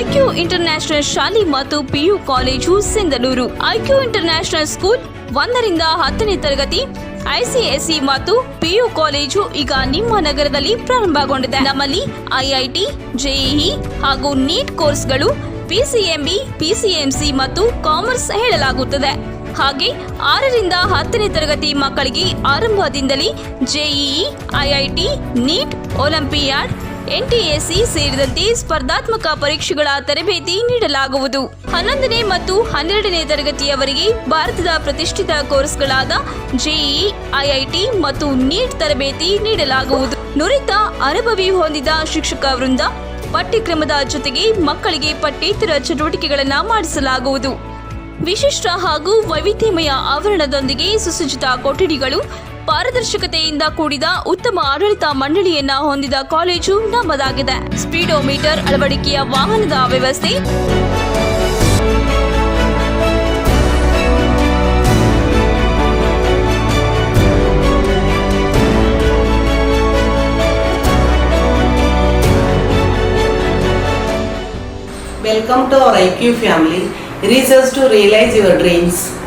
IQ international ಶಾಲೆ ಮತ್ತು PU college Sindhanur. IQ international school ಒಂದರಿಂದ ಹತ್ತನೇ ತರಗತಿ ಐಸಿಎಸ್ಇ ಮತ್ತು ಪಿಯು ಕಾಲೇಜು ಈಗ ನಿಮ್ಮ ನಗರದಲ್ಲಿ ಪ್ರಾರಂಭಗೊಂಡಿದೆ. ನಮ್ಮಲ್ಲಿ ಐಐಟಿ ಜೆಇಇ ಹಾಗೂ ನೀಟ್ ಕೋರ್ಸ್ಗಳು ಪಿಸಿಎಂಬಿ ಪಿಸಿಎಂಸಿ ಮತ್ತು ಕಾಮರ್ಸ್ ಹೇಳಲಾಗುತ್ತದೆ. ಹಾಗೆ ಆರರಿಂದ ಹತ್ತನೇ ತರಗತಿ ಮಕ್ಕಳಿಗೆ ಆರಂಭದಿಂದಲೇ JEE IIT NEET, olympiad NTSC ಸೇರಿದಂತೆ ಸ್ಪರ್ಧಾತ್ಮಕ ಪರೀಕ್ಷೆಗಳ ತರಬೇತಿ ನೀಡಲಾಗುವುದು. ಹನ್ನೊಂದನೇ ಮತ್ತು ಹನ್ನೆರಡನೇ ತರಗತಿಯವರೆಗೆ ಭಾರತದ ಪ್ರತಿಷ್ಠಿತ ಕೋರ್ಸ್ಗಳಾದ ಜೆಇಇ, ಐಐಟಿ ಮತ್ತು ನೀಟ್ ತರಬೇತಿ ನೀಡಲಾಗುವುದು. ನುರಿತ, ಅನುಭವಿ ಹೊಂದಿದ ಶಿಕ್ಷಕ ವೃಂದ ಪಠ್ಯಕ್ರಮದ ಜೊತೆಗೆ ಮಕ್ಕಳಿಗೆ ಪಠ್ಯೇತರ ಚಟುವಟಿಕೆಗಳನ್ನು ಮಾಡಿಸಲಾಗುವುದು. ವಿಶಿಷ್ಟ ಹಾಗೂ ವೈವಿಧ್ಯಮಯ ಆವರಣದೊಂದಿಗೆ ಸುಸಜ್ಜಿತ ಕೊಠಡಿಗಳು ಪಾರದರ್ಶಕತೆಯಿಂದ ಕೂಡಿದ ಉತ್ತಮ ಆಡಳಿತ ಮಂಡಳಿಯನ್ನ ಹೊಂದಿದ ಕಾಲೇಜು ನಮ್ಮದಾಗಿದೆ ಸ್ಪೀಡೋಮೀಟರ್ ಅಳವಡಿಕೆಯ ವಾಹನದ ವ್ಯವಸ್ಥೆ Welcome to our IQ family. Research to realize your dreams.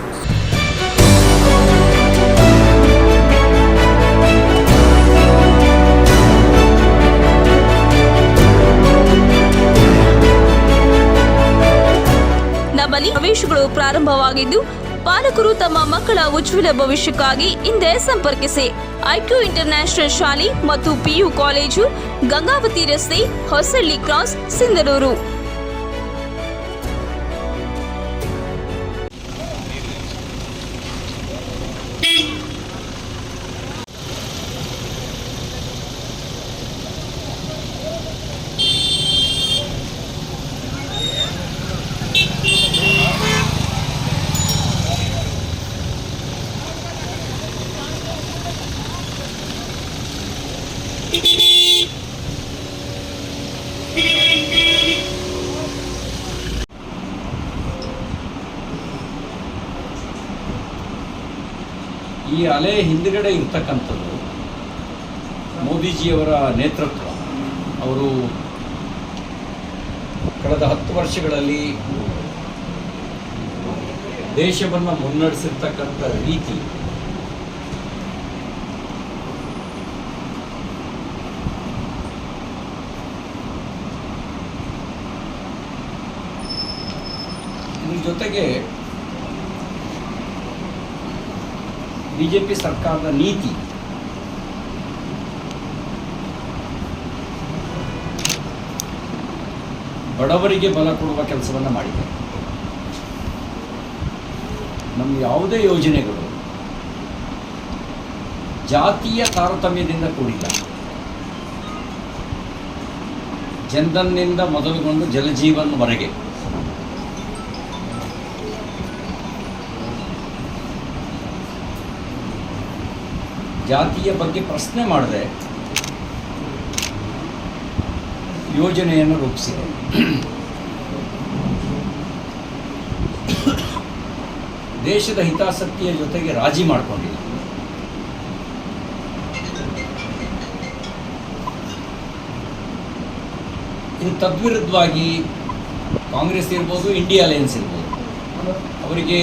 ಪ್ರಾರಂಭವಾಗಿದ್ದು ಪಾಲಕರು ತಮ್ಮ ಮಕ್ಕಳ ಉಜ್ವಲ ಭವಿಷ್ಯಕ್ಕಾಗಿ ಹಿಂದೆ ಸಂಪರ್ಕಿಸಿ. ಐಕ್ಯೂ ಇಂಟರ್ನ್ಯಾಷನಲ್ ಶಾಲೆ ಮತ್ತು ಪಿಯು ಕಾಲೇಜು, ಗಂಗಾವತಿ ರಸ್ತೆ, ಹೊಸಳ್ಳಿ ಕ್ರಾಸ್, ಸಿಂಧನೂರು. ಈ ಅಲೆ ಹಿಂದುಗಡೆ ಇರ್ತಕ್ಕಂಥದ್ದು ಮೋದಿಜಿಯವರ ನೇತೃತ್ವ. ಅವರು ಕಳೆದ ಹತ್ತು ವರ್ಷಗಳಲ್ಲಿ ದೇಶವನ್ನು ಮುನ್ನಡೆಸಿರ್ತಕ್ಕಂಥ ರೀತಿ ಇದ್ರ ಜೊತೆಗೆ ಬಿಜೆಪಿ ಸರ್ಕಾರದ ನೀತಿ. ಬಡವರಿಗೆ ಬಲ ಕೊಡುವ ಕೆಲಸವನ್ನು ಮಾಡಿದೆ ನಮ್ಮ ಯಾವುದೇ ಯೋಜನೆಗಳು ಜಾತಿಯ ತಾರತಮ್ಯದಿಂದ ಕೂಡಿಲ್ಲ. ಜನಧನ್ನಿಂದ ಮೊದಲುಗೊಂಡು ಜಲಜೀವನ್ವರೆಗೆ ಜಾತಿಯ ಬಗ್ಗೆ ಪ್ರಶ್ನೆ ಮಾಡದೆ ಯೋಜನೆಯನ್ನು ರೂಪಿಸಿದೆ ದೇಶದ ಹಿತಾಸಕ್ತಿಯ ಜೊತೆಗೆ ರಾಜಿ ಮಾಡಿಕೊಂಡಿಲ್ಲ. ಇದು ತದ್ವಿರುದ್ಧವಾಗಿ ಕಾಂಗ್ರೆಸ್ ಇರ್ಬೋದು, ಇಂಡಿಯಾ ಅಲಯನ್ಸ್ ಇರ್ಬೋದು. ಅವರಿಗೆ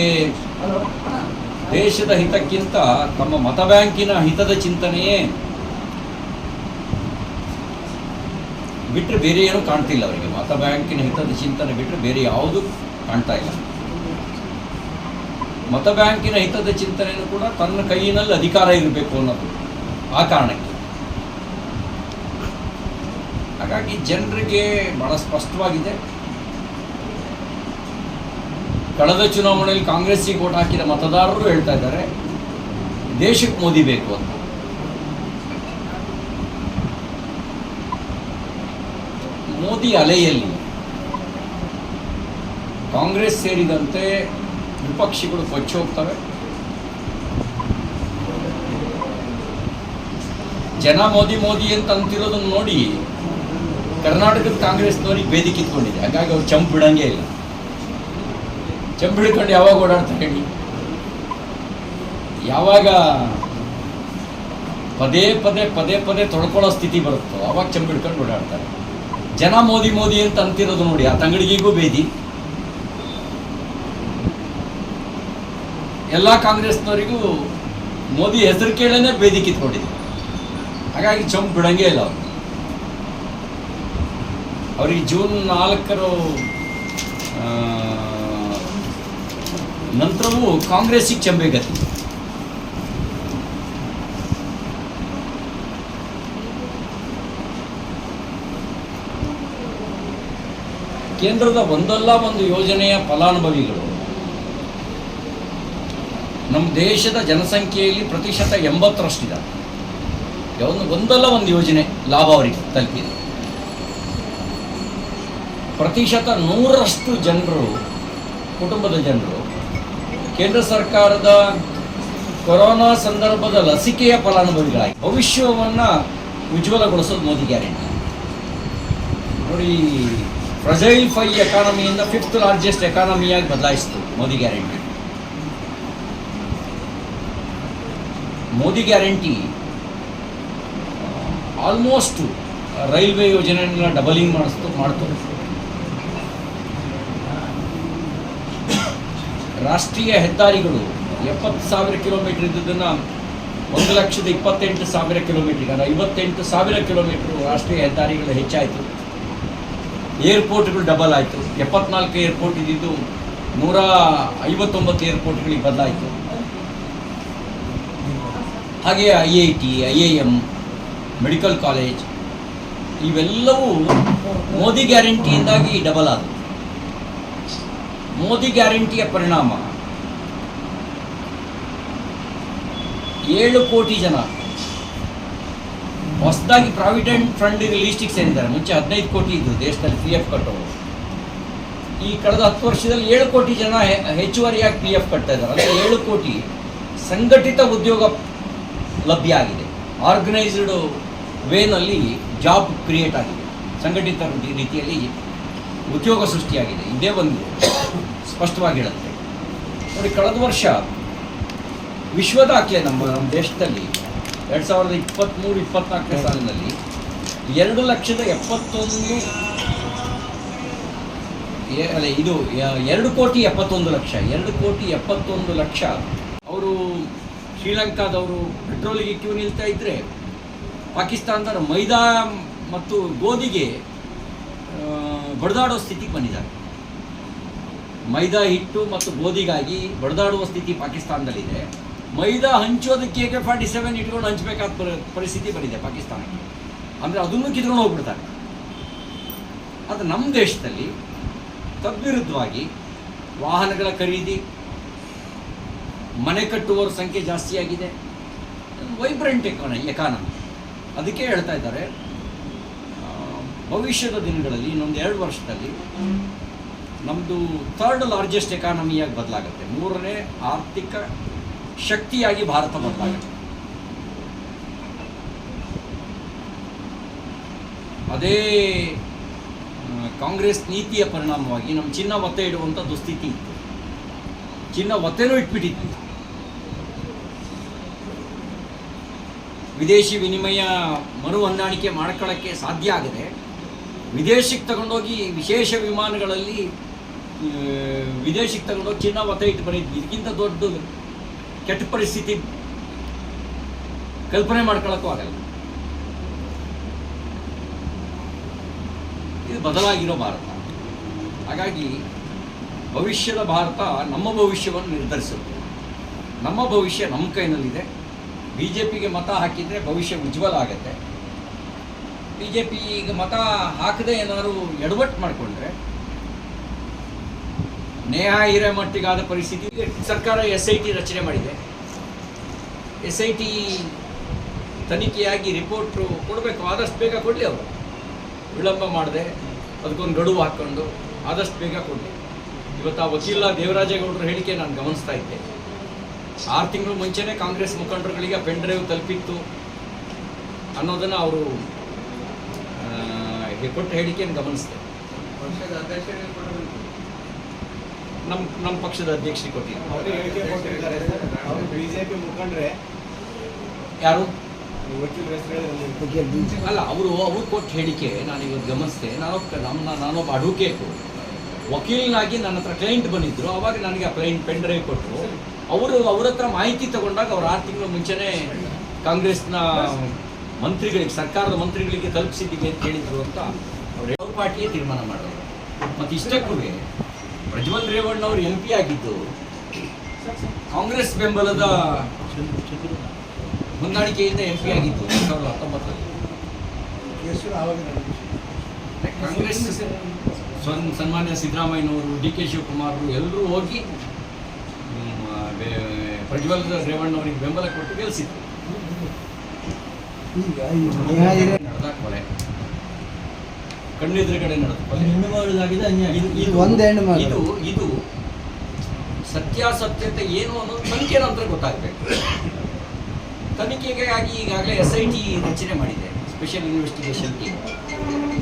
ದೇಶದ ಹಿತಕ್ಕಿಂತ ತಮ್ಮ ಮತ ಬ್ಯಾಂಕಿನ ಹಿತದ ಚಿಂತನೆಯೇ ಬಿಟ್ಟರೆ ಬೇರೆ ಏನೂ ಕಾಣ್ತಿಲ್ಲ ಅವರಿಗೆ. ಮತ ಬ್ಯಾಂಕಿನ ಹಿತದ ಚಿಂತನೆ ಬಿಟ್ಟರೆ ಬೇರೆ ಯಾವುದು ಕಾಣ್ತಾ ಇಲ್ಲ. ಮತ ಬ್ಯಾಂಕಿನ ಹಿತದ ಚಿಂತನೆಯೂ ಕೂಡ ತನ್ನ ಕೈಯಿನಲ್ಲಿ ಅಧಿಕಾರ ಇರಬೇಕು ಅನ್ನೋದು ಆ ಕಾರಣಕ್ಕೆ. ಹಾಗಾಗಿ ಜನರಿಗೆ ಬಹಳ ಸ್ಪಷ್ಟವಾಗಿದೆ. ಕಳೆದ ಚುನಾವಣೆಯಲ್ಲಿ ಕಾಂಗ್ರೆಸ್ಸಿಗೆ ಓಟ್ ಹಾಕಿದ ಮತದಾರರು ಹೇಳ್ತಾ ಇದ್ದಾರೆ, ದೇಶಕ್ಕೆ ಮೋದಿ ಬೇಕು ಅಂತ. ಮೋದಿ ಅಲೆಯಲ್ಲಿ ಕಾಂಗ್ರೆಸ್ ಸೇರಿದಂತೆ ವಿಪಕ್ಷಗಳು ಕೊಚ್ಚಿ ಹೋಗ್ತವೆ. ಜನ ಮೋದಿ ಮೋದಿ ಅಂತ ಅಂತಿರೋದನ್ನು ನೋಡಿ ಕರ್ನಾಟಕದ ಕಾಂಗ್ರೆಸ್ನವರಿಗೆ ಬೇದಿ ಕಿತ್ಕೊಂಡಿದೆ ಹಾಗಾಗಿ ಅವ್ರು ಚಂಪ್ ಬಿಡಂಗೇ ಇಲ್ಲ. ಹಿಡ್ಕೊಂಡು ಯಾವಾಗ ಓಡಾಡ್ತಾ ಹೇಳಿ ಯಾವಾಗ ಪದೇ ಪದೇ ಪದೇ ಪದೇ ತೊಳ್ಕೊಳ್ಳೋ ಸ್ಥಿತಿ ಬರುತ್ತೋ, ಅವಾಗ ಹಿಡ್ಕೊಂಡು ಓಡಾಡ್ತಾರೆ ಜನ ಮೋದಿ ಮೋದಿ ಅಂತ ಅಂತಿರೋದು ನೋಡಿ, ಆ ತಂಗಡಿಗೆಗೂ ಬೇದಿ ಎಲ್ಲ ಕಾಂಗ್ರೆಸ್ನವರಿಗೂ ಮೋದಿ ಹೆಸರು ಕೇಳೇನೆ ಬೇದಿ ಕಿತ್ಕೊಂಡಿದೆ ಹಾಗಾಗಿ ಚಂಪ್ ಬಿಡಂಗೇ ಇಲ್ಲ ಅವರು. ಅವರಿಗೆ ಜೂನ್ ನಾಲ್ಕರು ನಂತರವೂ ಕಾಂಗ್ರೆಸ್ಸಿಗೆ ಚೆಂಬೆಗತಿ ಕೇಂದ್ರದ ಒಂದಲ್ಲ ಒಂದು ಯೋಜನೆಯ ಫಲಾನುಭವಿಗಳು. ನಮ್ಮ ದೇಶದ ಜನಸಂಖ್ಯೆಯಲ್ಲಿ ಪ್ರತಿಶತ ಎಂಬತ್ತರಷ್ಟಿದ್ದಾರೆ. ಒಂದು ಒಂದಲ್ಲ ಒಂದು ಯೋಜನೆ ಲಾಭ ಅವರಿಗೆ ತಲುಪಿದೆ. ಪ್ರತಿಶತ ನೂರರಷ್ಟು ಜನರು, ಕುಟುಂಬದ ಜನರು ಕೇಂದ್ರ ಸರ್ಕಾರದ ಕೊರೋನಾ ಸಂದರ್ಭದ ಲಸಿಕೆಯ ಫಲಾನುಭವಿಗಳಾಗಿ ಭವಿಷ್ಯವನ್ನು ಉಜ್ವಲಗೊಳಿಸೋದು ಮೋದಿ ಗ್ಯಾರಂಟಿ. ನೋಡಿ ಪ್ರಜೈಲ್ ಫೈ ಎಕಾನಮಿಯಿಂದ ಫಿಫ್ತ್ ಲಾರ್ಜೆಸ್ಟ್ ಎಕಾನಮಿಯಾಗಿ ಬದಲಾಯಿಸಿತು Modi guarantee. Modi guarantee almost railway ಯೋಜನೆಯನ್ನ ಡಬಲಿಂಗ್ ಮಾಡಿಸ್ತು, ಮಾಡ್ತು. ರಾಷ್ಟ್ರೀಯ ಹೆದ್ದಾರಿಗಳು ಎಪ್ಪತ್ತು ಸಾವಿರ ಕಿಲೋಮೀಟರ್ ಇದ್ದದನ್ನು ಒಂದು ಲಕ್ಷದ ಇಪ್ಪತ್ತೆಂಟು ಸಾವಿರ ಕಿಲೋಮೀಟರ್ ಅಂದರೆ ಐವತ್ತೆಂಟು ಸಾವಿರ ಕಿಲೋಮೀಟರ್ ರಾಷ್ಟ್ರೀಯ ಹೆದ್ದಾರಿಗಳು ಹೆಚ್ಚಾಯಿತು. ಏರ್ಪೋರ್ಟ್ಗಳು ಡಬಲ್ ಆಯಿತು. ಎಪ್ಪತ್ನಾಲ್ಕು ಏರ್ಪೋರ್ಟ್ ಇದ್ದಿದ್ದು ನೂರ ಐವತ್ತೊಂಬತ್ತು ಏರ್ಪೋರ್ಟ್ಗಳಿಗೆ ಬದಲಾಯಿತು. ಹಾಗೆ I I T I I M medical college ಇವೆಲ್ಲವೂ ಮೋದಿ ಗ್ಯಾರಂಟಿಯಿಂದಾಗಿ ಡಬಲ್ ಆದವು. ಮೋದಿ ಗ್ಯಾರಂಟಿಯ ಪರಿಣಾಮ. ಏಳು ಕೋಟಿ ಜನ ಹೊಸದಾಗಿ ಪ್ರಾವಿಡೆಂಟ್ ಫಂಡ್ ಲೀಸ್ಟಿಗೆ ಸೇರಿದ್ದಾರೆ. ಮುಂಚೆ ಹದಿನೈದು ಕೋಟಿ ಇದ್ದು ದೇಶದಲ್ಲಿ ಪಿ ಎಫ್ ಕಟ್ಟೋರು. ಈ ಕಳೆದ ಹತ್ತು ವರ್ಷದಲ್ಲಿ ಏಳು ಕೋಟಿ ಜನ ಹೆಚ್ಚುವರಿಯಾಗಿ ಪಿ ಎಫ್ ಕಟ್ತಾ ಇದ್ದಾರೆ. ಅಂದರೆ ಏಳು ಕೋಟಿ ಸಂಘಟಿತ ಉದ್ಯೋಗ ಲಭ್ಯ ಆಗಿದೆ. ಆರ್ಗನೈಸ್ಡ್ ವೇನಲ್ಲಿ ಜಾಬ್ ಕ್ರಿಯೇಟ್ ಆಗಿದೆ. ಸಂಘಟಿತ ರೀತಿ- ರೀತಿಯಲ್ಲಿ ಉದ್ಯೋಗ ಸೃಷ್ಟಿಯಾಗಿದೆ. ಇದೇ ಒಂದು ಸ್ಪಷ್ಟವಾಗಿ ಹೇಳುತ್ತೆ ನೋಡಿ ಕಳೆದ ವರ್ಷ ವಿಶ್ವ ದಾಖಲೆ ನಮ್ಮ ನಮ್ಮ ದೇಶದಲ್ಲಿ ಎರಡು ಸಾವಿರದ ಇಪ್ಪತ್ತ್ಮೂರು ಇಪ್ಪತ್ನಾಲ್ಕನೇ ಸಾಲಿನಲ್ಲಿ ಎರಡು ಲಕ್ಷದ ಎಪ್ಪತ್ತೊಂದು ಅಲ್ಲ ಇದು ಎರಡು ಕೋಟಿ ಎಪ್ಪತ್ತೊಂದು ಲಕ್ಷ ಎರಡು ಕೋಟಿ ಎಪ್ಪತ್ತೊಂದು ಲಕ್ಷ ಅವರು ಶ್ರೀಲಂಕಾದವರು ಪೆಟ್ರೋಲಿಗೆ ಕ್ಯೂ ನಿಲ್ತಾ ಇದ್ದರೆ ಪಾಕಿಸ್ತಾನದ ಮೈದಾ ಮತ್ತು ಗೋಧಿಗೆ ಬಡಿದಾಡೋ ಸ್ಥಿತಿಗೆ ಬಂದಿದ್ದಾರೆ. ಮೈದಾ ಹಿಟ್ಟು ಮತ್ತು ಗೋಧಿಗಾಗಿ ಬಡಿದಾಡುವ ಸ್ಥಿತಿ ಪಾಕಿಸ್ತಾನದಲ್ಲಿದೆ. ಮೈದಾ ಹಂಚೋದಕ್ಕೆ ಕೆ ಫಾರ್ಟಿ ಸೆವೆನ್ ಇಟ್ಕೊಂಡು ಹಂಚಬೇಕಾದ ಪರಿಸ್ಥಿತಿ ಬಂದಿದೆ ಪಾಕಿಸ್ತಾನಕ್ಕೆ. ಅಂದರೆ ಅದನ್ನು ಕಿತ್ಕೊಂಡು ಹೋಗ್ಬಿಡ್ತಾರೆ. ಆದರೆ ನಮ್ಮ ದೇಶದಲ್ಲಿ ತದ್ವಿರುದ್ಧವಾಗಿ ವಾಹನಗಳ ಖರೀದಿ, ಮನೆ ಕಟ್ಟುವವರ ಸಂಖ್ಯೆ ಜಾಸ್ತಿಯಾಗಿದೆ. Vibrant econo, economy. ಅದಕ್ಕೆ ಹೇಳ್ತಾ ಇದ್ದಾರೆ ಭವಿಷ್ಯದ ದಿನಗಳಲ್ಲಿ, ಇನ್ನೊಂದು ಎರಡು ವರ್ಷದಲ್ಲಿ ನಮ್ಮದು ಥರ್ಡ್ ಲಾರ್ಜೆಸ್ಟ್ ಎಕಾನಮಿಯಾಗಿ ಬದಲಾಗುತ್ತೆ. ಮೂರನೇ ಆರ್ಥಿಕ ಶಕ್ತಿಯಾಗಿ ಭಾರತ ಬದಲಾಗುತ್ತೆ. ಅದೇ ಕಾಂಗ್ರೆಸ್ ನೀತಿಯ ಪರಿಣಾಮವಾಗಿ ನಮ್ಮ ಚಿನ್ನ ಒತ್ತೆ ಇಡುವಂಥ ದುಸ್ಥಿತಿ ಇತ್ತು. ಚಿನ್ನ ಒತ್ತೆನೂ ಇಟ್ಬಿಟ್ಟಿತ್ತು ವಿದೇಶಿ ವಿನಿಮಯ ಮರು ಹೊಂದಾಣಿಕೆ ಮಾಡ್ಕೊಳ್ಳೋಕ್ಕೆ ಸಾಧ್ಯ ಆಗದೆ. ವಿದೇಶಕ್ಕೆ ತಗೊಂಡೋಗಿ ವಿಶೇಷ ವಿಮಾನಗಳಲ್ಲಿ ವಿದೇಶಕ್ಕೆ ತಗೊಂಡೋಗಿ ಚಿನ್ನ ಒತ್ತೆ ಇಟ್ಟು ಬರೀ ಇದಕ್ಕಿಂತ ದೊಡ್ಡ ಕೆಟ್ಟ ಪರಿಸ್ಥಿತಿ ಕಲ್ಪನೆ ಮಾಡ್ಕೊಳಕ್ಕೂ ಆಗಲ್ಲ. ಇದು ಬದಲಾಗಿರೋ ಭಾರತ. ಹಾಗಾಗಿ ಭವಿಷ್ಯದ ಭಾರತ ನಮ್ಮ ಭವಿಷ್ಯವನ್ನು ನಿರ್ಧರಿಸುತ್ತೆ. ನಮ್ಮ ಭವಿಷ್ಯ ನಮ್ಮ ಕೈನಲ್ಲಿದೆ. ಬಿ ಜೆ ಪಿಗೆ ಮತ ಹಾಕಿದರೆ ಭವಿಷ್ಯ ಉಜ್ವಲ ಆಗುತ್ತೆ. ಬಿ ಜೆ ಪಿ ಈಗ ಮತ ಹಾಕದೆ ಏನಾದ್ರು ಎಡವಟ್ಟು ಮಾಡಿಕೊಂಡ್ರೆ? ನೇಹ ಹಿರೇಮಟ್ಟಿಗಾದ ಪರಿಸ್ಥಿತಿ. ಸರ್ಕಾರ ಎಸ್ ಐ ಟಿ ರಚನೆ ಮಾಡಿದೆ. ಎಸ್ ಐ ಟಿ ತನಿಖೆಯಾಗಿ ರಿಪೋರ್ಟು ಕೊಡಬೇಕು. ಆದಷ್ಟು ಬೇಗ ಕೊಡಲಿ ಅವರು. ವಿಳಂಬ ಮಾಡದೆ. ಅದಕ್ಕೊಂದು ಗಡುವು ಹಾಕ್ಕೊಂಡು ಆದಷ್ಟು ಬೇಗ ಕೊಡಲಿ. ಇವತ್ತು ಆ ವಕೀಲ ದೇವರಾಜೇಗೌಡರ ಹೇಳಿಕೆ ನಾನು ಗಮನಿಸ್ತಾ ಇದ್ದೆ. ಆರು ತಿಂಗಳು ಮುಂಚೆನೇ ಕಾಂಗ್ರೆಸ್ ಮುಖಂಡರುಗಳಿಗೆ ಪೆನ್ ಡ್ರೈವ್ ತಲುಪಿತ್ತು ಅನ್ನೋದನ್ನು ಅವರು ಕೊಟ್ಟ ಹೇಳಿಕೆಯನ್ನು ಗಮನಿಸಿದೆ. ನಮ್ಮ ನಮ್ಮ ಪಕ್ಷದ ಅಧ್ಯಕ್ಷರಿಗೆ ಕೊಟ್ಟಿದ್ದಾರೆ ಅವರು ಹೇಳಿಕೆ ಕೊಟ್ಟಿದ್ದಾರೆ ಸರ್. ಅವರು ಬಿಜೆಪಿ ಮುಖಂಡ್ರೆ ಯಾರು? ಅಲ್ಲ ಅವರು ಅವ್ರು ಕೊಟ್ಟ ಹೇಳಿಕೆ ನಾನು ಇವತ್ತು ಗಮನಿಸಿದೆ. ನಾನು ನಮ್ಮ ನಾನೊಬ್ಬ ಅಡ್ವೊಕೇಟು ವಕೀಲನಾಗಿ ನನ್ನ ಹತ್ರ ಕ್ಲೈಂಟ್ ಬಂದಿದ್ರು. ಅವಾಗ ನನಗೆ ಆ ಕ್ಲೈಂಟ್ ಪೆನ್ ಡ್ರೈವ್ ಕೊಟ್ಟರು. ಅವರು ಅವ್ರ ಹತ್ರ ಮಾಹಿತಿ ತಗೊಂಡಾಗ ಅವ್ರು ಆರು ತಿಂಗಳ ಮುಂಚೆನೇ ಕಾಂಗ್ರೆಸ್ನ ಮಂತ್ರಿಗಳಿಗೆ, ಸರ್ಕಾರದ ಮಂತ್ರಿಗಳಿಗೆ ತಲುಪಿಸಿದ್ದೀವಿ ಅಂತ ಹೇಳಿದ್ರು ಅಂತ ಅವ್ರು ಯಾವ ಪಾರ್ಟಿಯೇ ತೀರ್ಮಾನ ಮಾಡೋರು ಮತ್ತು ಇಷ್ಟಕ್ಕೂ ಪ್ರಜ್ವಲ್ ರೇವಣ್ಣ ಅವರು ಎಂ ಪಿ ಆಗಿದ್ದು ಕಾಂಗ್ರೆಸ್ ಬೆಂಬಲದ ಹೊಂದಾಣಿಕೆಯಿಂದ ಎಂ ಪಿ ಆಗಿದ್ದು ಎರಡ್ ಸಾವಿರದ ಹತ್ತೊಂಬತ್ತರಲ್ಲಿ. ಕಾಂಗ್ರೆಸ್ ಸನ್ ಸನ್ಮಾನ್ಯ ಸಿದ್ದರಾಮಯ್ಯನವರು, ಡಿ ಕೆ ಶಿವಕುಮಾರ್ ಎಲ್ಲರೂ ಹೋಗಿ ಪ್ರಜ್ವಲ್ ರೇವಣ್ಣ ಅವರಿಗೆ ಬೆಂಬಲ ಕೊಟ್ಟು ಗೆಲ್ಲಿಸಿದ್ರು ಕೊಲೆ ಕಣ್ಣೆದುರುಗಡೆ ನಡೆದ ಕೊಲೆ ಹೆಣ್ಣು ಮಾಡೋದಾಗಿದೆ ಅನ್ಯಾಯ ಇದು ಇದು ಇದು ಒಂದು ಹೆಣ್ಣು ಇದು ಮಾಡೋದು ಇದು ಸತ್ಯಾಸತ್ಯತೆ ಏನು ಅನ್ನೋದು ತನಿಖೆ ನಂತರ ಗೊತ್ತಾಗಬೇಕು. ತನಿಖೆಗಾಗಿ ಈಗಾಗಲೇ ಎಸ್ ಐ ಟಿ ರಚನೆ ಮಾಡಿದೆ ಸ್ಪೆಷಲ್ ಇನ್ವೆಸ್ಟಿಗೇಷನ್ ಟೀಮ್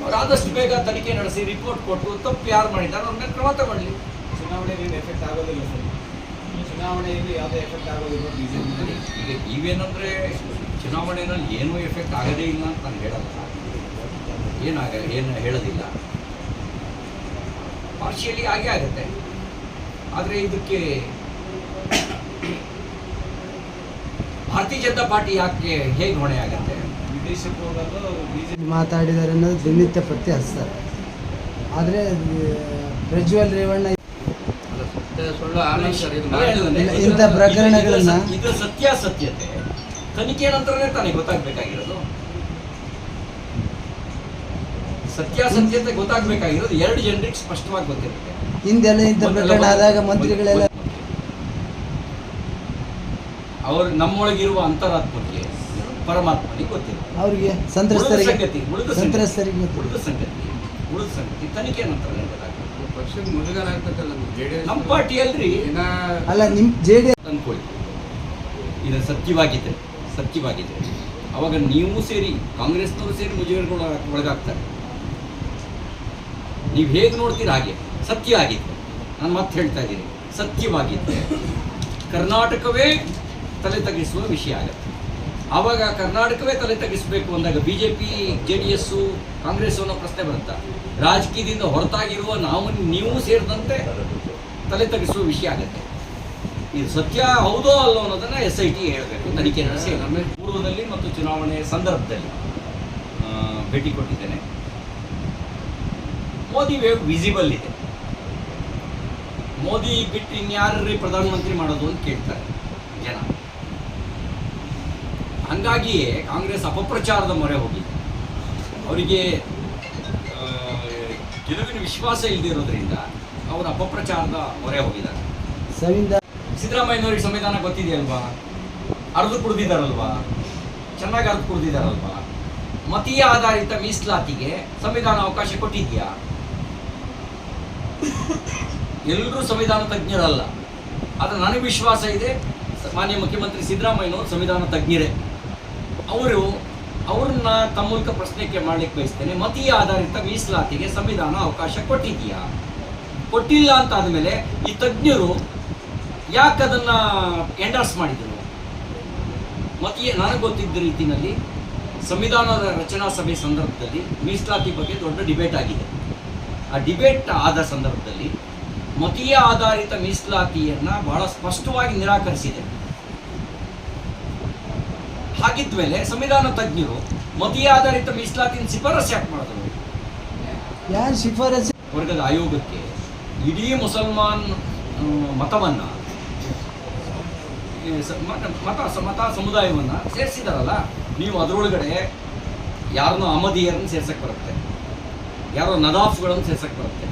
ಅವ್ರು ಆದಷ್ಟು ಬೇಗ ತನಿಖೆ ನಡೆಸಿ ರಿಪೋರ್ಟ್ ಕೊಟ್ಟು ತಪ್ಪು ಯಾರು ಮಾಡಿದ್ದಾರೆ ಅವ್ರ ಮೇಲೆ ಕ್ರಮ ತಗೊಳ್ಳಿ. ಚುನಾವಣೆಯಲ್ಲಿ ಎಫೆಕ್ಟ್ ಆಗೋದಿಲ್ಲ ಸರ್. ಚುನಾವಣೆಯಲ್ಲಿ ಯಾವುದೇ ಎಫೆಕ್ಟ್ ಆಗೋದಿಲ್ಲ. ಈಗ ನೀವೇನಂದ್ರೆ ಚುನಾವಣೆಯಲ್ಲಿ ಏನೂ ಎಫೆಕ್ಟ್ ಆಗದೇ ಇಲ್ಲ ಅಂತ ನಾನು ಹೇಳಲ್ಲ. ಏನಾಗ ಏನು ಹೇಳೋದಿಲ್ಲ. ಪಾರ್ಶಿಯಲಿ ಆಗೇ ಆಗುತ್ತೆ. ಆದರೆ ಇದಕ್ಕೆ ಭಾರತೀಯ ಜನತಾ ಪಾರ್ಟಿ ಯಾಕೆ ಹೇಗೆ ಹೊಣೆ ಆಗುತ್ತೆ? ವಿದೇಶಕ್ಕೆ ಹೋಗೋದು ಬಿಜೆಪಿ ಮಾತಾಡಿದ್ದಾರೆ ಅನ್ನೋದು ದಿನನಿತ್ಯ ಪ್ರತಿ ಹಚ್ತಾರೆ. ಆದರೆ ಪ್ರಜ್ವಲ್ ರೇವಣ್ಣ ಇಂಥ ಪ್ರಕರಣಗಳನ್ನ- ಇದು- ಇದು ಸತ್ಯಾಸತ್ಯತೆ ತನಿಖೆ ನಂತರನೇ ತಾನೇ ಗೊತ್ತಾಗ್ಬೇಕಾಗಿರೋದು? ಸತ್ಯಾಸತ್ಯತೆ ಗೊತ್ತಾಗ್ಬೇಕಾಗಿರೋದು ಎರಡು ಜನರಿಗೆ ಸ್ಪಷ್ಟವಾಗಿ ಗೊತ್ತಿರುತ್ತೆ. ಹಿಂದೆಲ್ಲ ಇಂಥ ಪ್ರಕರಣ ಆದಾಗ ಮಂತ್ರಿಗಳೆಲ್ಲ ಅವರು ನಮ್ಮೊಳಗಿರುವ ಅಂತರಾತ್ಮಕ್ಕೆ ಪರಮಾತ್ಮನಿಗೆ ಗೊತ್ತಿಲ್ಲ ಅವರಿಗೆ ಉಳಿದ ಸಂತ್ರಸ್ತರಿಗೆ ಸಂಗತಿ ಉಳಿದ ಸಂತ್ರಸ್ತರಿಗೆ ಉಳಿದ ಸಂಗತಿ ಉಳಿದ ಸಂಗತಿ ತನಿಖೆ ನಂತರ ನಮ್ಮ ಪಾರ್ಟಿಯಲ್ರಿ ದಿನ ಅಲ್ಲ ನಿಮ್ ಜೆ ಡಿ ಅನ್ಕೊಳ್ಳಿ ಇದು ಸತ್ಯವಾಗಿದ್ದರೆ ಅವಾಗ ನೀವು ಸೇರಿ ಕಾಂಗ್ರೆಸ್ನವರು ಸೇರಿ ಮುಜುಗರಗಳು ಒಳಗಾಗ್ತಾರೆ. ನೀವು ಹೇಗೆ ನೋಡ್ತೀರ ಹಾಗೆ. ಸತ್ಯ ಆಗಿತ್ತು ನಾನು ಮತ್ತೆ ಹೇಳ್ತಾ ಇದ್ದೀನಿ. ಸತ್ಯವಾಗಿತ್ತು ಕರ್ನಾಟಕವೇ ತಲೆ ತಗ್ಗಿಸುವ ವಿಷಯ ಆಗುತ್ತೆ. ಆವಾಗ ಕರ್ನಾಟಕವೇ ತಲೆ ತಗ್ಗಿಸಬೇಕು ಅಂದಾಗ B J P J D S Congress ಅನ್ನೋ ಪ್ರಶ್ನೆ ಬರುತ್ತಾ? ರಾಜಕೀಯದಿಂದ ಹೊರತಾಗಿರುವ ನಾವು, ನೀವು ಸೇರಿದಂತೆ ತಲೆ ತಗ್ಗಿಸುವ ವಿಷಯ ಆಗುತ್ತೆ. ಇದು ಸತ್ಯ ಹೌದೋ ಅಲ್ಲೋ ಅನ್ನೋದನ್ನ ಎಸ್ ಐ ಟಿ ಹೇಳಬೇಕು. ತನಿಖೆ ನಡೆಸಿ ನಮ್ಮ ಪೂರ್ವದಲ್ಲಿ ಮತ್ತು ಚುನಾವಣೆ ಸಂದರ್ಭದಲ್ಲಿ ಭೇಟಿ ಕೊಟ್ಟಿದ್ದೇನೆ. ಮೋದಿ ವೇವ್ ವಿಸಿಬಲ್ ಇದೆ. ಮೋದಿ ಬಿಟ್ಟು ಇನ್ಯಾರ್ರಿ ಪ್ರಧಾನಮಂತ್ರಿ ಮಾಡೋದು ಅಂತ ಕೇಳ್ತಾರೆ ಜನ. ಹಂಗಾಗಿಯೇ ಕಾಂಗ್ರೆಸ್ ಅಪಪ್ರಚಾರದ ಮೊರೆ ಹೋಗಿ ಅವರಿಗೆ ಗೆಲುವಿನ ವಿಶ್ವಾಸ ಇಲ್ಲದಿರೋದ್ರಿಂದ ಅವರು ಅಪಪ್ರಚಾರದ ಮೊರೆ ಹೋಗಿದ್ದಾರೆ. ಸಿದ್ದರಾಮಯ್ಯನವ್ರಿಗೆ ಸಂವಿಧಾನ ಗೊತ್ತಿದೆಯಲ್ವಾ? ಅರ್ದು ಕುಡಿದಿದ್ದಾರಲ್ವಾ ಚೆನ್ನಾಗಿ ಅರ್ಧ ಕುಡ್ದಿದ್ದಾರಲ್ವಾ ಮತೀಯ ಆಧಾರಿತ ಮೀಸಲಾತಿಗೆ ಸಂವಿಧಾನ ಅವಕಾಶ ಕೊಟ್ಟಿದ್ಯಾ? ಎಲ್ಲರೂ ಸಂವಿಧಾನ ತಜ್ಞರಲ್ಲ. ಆದರೆ ನನಗೆ ವಿಶ್ವಾಸ ಇದೆ, ಮಾನ್ಯ ಮುಖ್ಯಮಂತ್ರಿ ಸಿದ್ದರಾಮಯ್ಯನವರು ಸಂವಿಧಾನ ತಜ್ಞರೇ. ಅವರು ಅವ್ರನ್ನ ತಮ್ಮ ಮೂಲಕ ಪ್ರಶ್ನೆಗೆ ಮಾಡ್ಲಿಕ್ಕೆ ಬಯಸ್ತೇನೆ ಮತೀಯ ಆಧಾರಿತ ಮೀಸಲಾತಿಗೆ ಸಂವಿಧಾನ ಅವಕಾಶ ಕೊಟ್ಟಿದೆಯಾ? ಕೊಟ್ಟಿಲ್ಲ ಅಂತ ಆದಮೇಲೆ ಈ ತಜ್ಞರು ಯಾಕೆ ಅದನ್ನ ಎಂಡರ್ಸ್ ಮಾಡಿದರು? ಮತ್ತು ನನಗೆ ಗೊತ್ತಿದ್ದ ರೀತಿಯಲ್ಲಿ ಸಂವಿಧಾನದ ರಚನಾ ಸಭೆ ಸಂದರ್ಭದಲ್ಲಿ ಮೀಸಲಾತಿ ಬಗ್ಗೆ ದೊಡ್ಡ ಡಿಬೇಟ್ ಆಗಿದೆ. ಆ ಡಿಬೇಟ್ ಆದ ಸಂದರ್ಭದಲ್ಲಿ ಮತೀಯ ಆಧಾರಿತ ಮೀಸಲಾತಿಯನ್ನು ಬಹಳ ಸ್ಪಷ್ಟವಾಗಿ ನಿರಾಕರಿಸಿದೆ. ಹಾಗಿದ್ದ ಮೇಲೆ ಸಂವಿಧಾನ ತಜ್ಞರು ಮತೀಯ ಆಧಾರಿತ ಮೀಸಲಾತಿನ ಶಿಫಾರಸು ಯಾಕೆ ಮಾಡಿದ್ರು? ಯಾರು ಶಿಫಾರಸು ವರ್ಗದ ಆಯೋಗಕ್ಕೆ ಇಡೀ ಮುಸಲ್ಮಾನ್ ಮತವನ್ನು ಮತ ಮತ ಸಮುದಾಯವನ್ನ ಸೇರಿಸಿದಾರಲ್ಲ, ನೀವು ಅದರೊಳಗಡೆ ಯಾರನ್ನೋ ಅಮದಿಯರನ್ನು ಸೇರ್ಸಕ್ಕೆ ಬರುತ್ತೆ. ಯಾರೋ ನದಾಫ್ಗಳನ್ನು ಸೇರ್ಸಕ್ಕೆ ಬರುತ್ತೆ.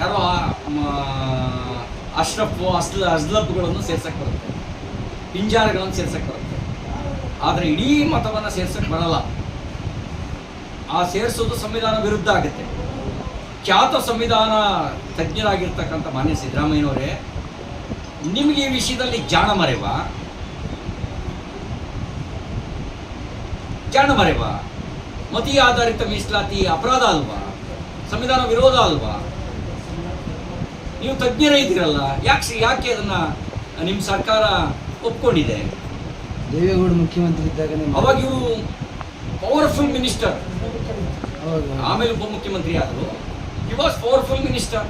ಯಾರೋ ಅಶ್ರಫ್, ಅಸ್ಲ ಅಜ್ಲಬ್ಗಳನ್ನು ಸೇರ್ಸಕ್ಕೆ ಬರುತ್ತೆ. ಪಿಂಜಾರಗಳನ್ನು ಸೇರ್ಸಕ್ಕೆ ಬರುತ್ತೆ. ಆದರೆ ಇಡೀ ಮತವನ್ನು ಸೇರ್ಸಕ್ಕೆ ಬರಲ್ಲ. ಆ ಸೇರಿಸೋದು ಸಂವಿಧಾನ ವಿರುದ್ಧ ಆಗುತ್ತೆ. ಖ್ಯಾತ ಸಂವಿಧಾನ ತಜ್ಞರಾಗಿರ್ತಕ್ಕಂಥ ಮಾನ್ಯ ಸಿದ್ದರಾಮಯ್ಯನವರೇ ನಿಮಗೆ ಈ ವಿಷಯದಲ್ಲಿ ಜಾಣ ಮರೆವಾ? ಜಾಣ ಮರೆವಾ? ಮತೀಯ ಆಧಾರಿತ ಮೀಸಲಾತಿ ಅಪರಾಧ ಅಲ್ವಾ? ಸಂವಿಧಾನ ವಿರೋಧ ಅಲ್ವಾ? ನೀವು ತಜ್ಞರೇ ಇದ್ದೀರಲ್ಲ ಯಾಕೆ ಯಾಕೆ ಅದನ್ನ ನಿಮ್ಮ ಸರ್ಕಾರ ಒಪ್ಕೊಂಡಿದೆ? ದೇವೇಗೌಡ ಮುಖ್ಯಮಂತ್ರಿ ಇದ್ದಾಗ ಅವಾಗ ಇವರು ಪವರ್ಫುಲ್ ಮಿನಿಸ್ಟರ್ ಆಮೇಲೆ ಉಪಮುಖ್ಯಮಂತ್ರಿ ಆದರು. ಇವಾಸ್ ವಾಸ್ ಪವರ್ಫುಲ್ ಮಿನಿಸ್ಟರ್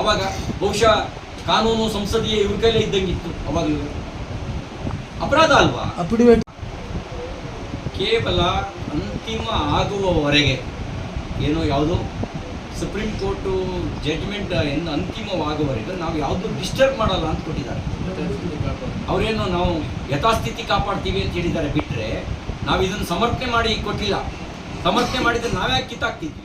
ಅವಾಗ ಬಹುಶಃ ಕಾನೂನು ಸಂಸದೀಯ ಇವ್ರ ಕೈಲೇ ಇದ್ದಂಗಿತ್ತು. ಅವಾಗ ಇವ್ರು. ಅಪರಾಧ ಅಲ್ವಾ? ಕೇವಲ ಅಂತಿಮ ಆಗುವವರೆಗೆ ಏನೋ ಯಾವುದು ಸುಪ್ರೀಂ ಕೋರ್ಟು ಜಡ್ಜ್ಮೆಂಟ್ ಏನು ಅಂತಿಮವಾಗುವವರೆಗೆ ನಾವು ಯಾವುದು ಡಿಸ್ಟರ್ಬ್ ಮಾಡಲ್ಲ ಅಂತ ಕೊಟ್ಟಿದ್ದಾರೆ. ಅವರೇನು ನಾವು ಯಥಾಸ್ಥಿತಿ ಕಾಪಾಡ್ತೀವಿ ಅಂತ ಹೇಳಿದ್ದಾರೆ ಬಿಟ್ಟರೆ ನಾವು ಇದನ್ನು ಸಮರ್ಥನೆ ಮಾಡಿ ಕೊಟ್ಟಿಲ್ಲ. ಸಮರ್ಥನೆ ಮಾಡಿದರೆ ನಾವ್ಯಾಕೆ ಕಿತ್ತಾಕ್ತಿದ್ವಿ?